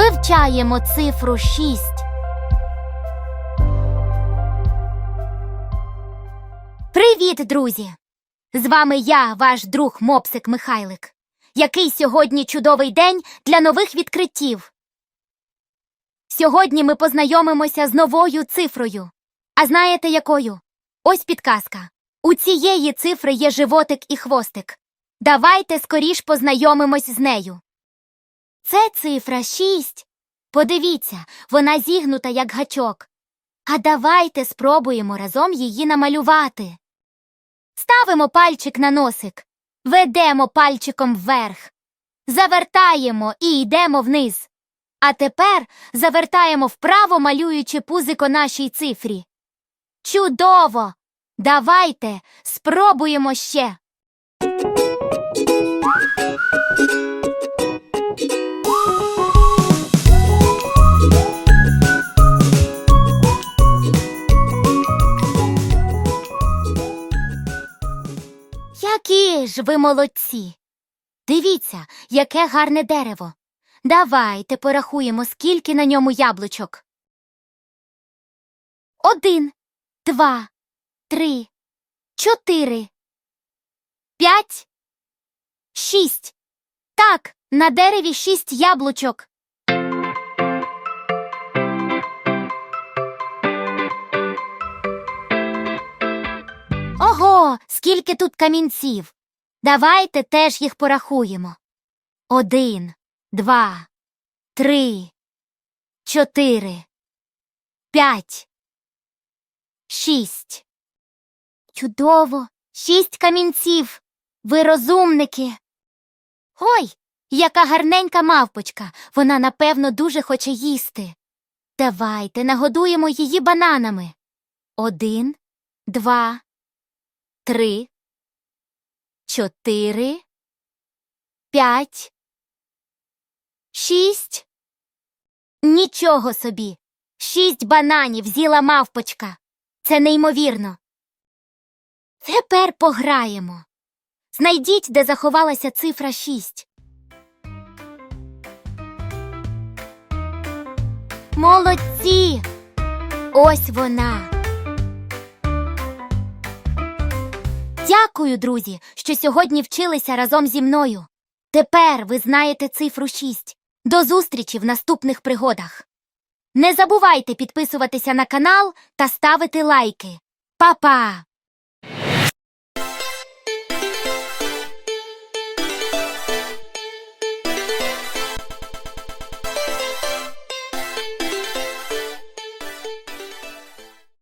Вивчаємо цифру 6. Привіт, друзі! З вами я, ваш друг Мопсик Михайлик. Який сьогодні чудовий день для нових відкриттів. Сьогодні ми познайомимося з новою цифрою. А знаєте якою? Ось підказка. У цієї цифри є животик і хвостик. Давайте скоріш познайомимось з нею. Це цифра 6. Подивіться, вона зігнута як гачок. А давайте спробуємо разом її намалювати. Ставимо пальчик на носик, ведемо пальчиком вверх, завертаємо і йдемо вниз. А тепер завертаємо вправо, малюючи пузико нашій цифрі. Чудово! Давайте спробуємо ще. Які ж ви молодці. Дивіться, яке гарне дерево. Давайте порахуємо, скільки на ньому яблучок. Один, два, три, чотири, п'ять, шість. Так, на дереві шість яблучок. Скільки тут камінців. Давайте теж їх порахуємо. Один, два, три, чотири, п'ять, шість. Чудово, шість камінців. Ви розумники. Ой, яка гарненька мавпочка. Вона, напевно, дуже хоче їсти. Давайте нагодуємо її бананами. Один, два, три, чотири, п'ять, шість. Нічого собі. Шість бананів з'їла мавпочка. Це неймовірно. Тепер пограємо. Знайдіть, де заховалася цифра шість. Молодці! Ось вона. Дякую, друзі, що сьогодні вчилися разом зі мною. Тепер ви знаєте цифру 6. До зустрічі в наступних пригодах. Не забувайте підписуватися на канал та ставити лайки. Па-па!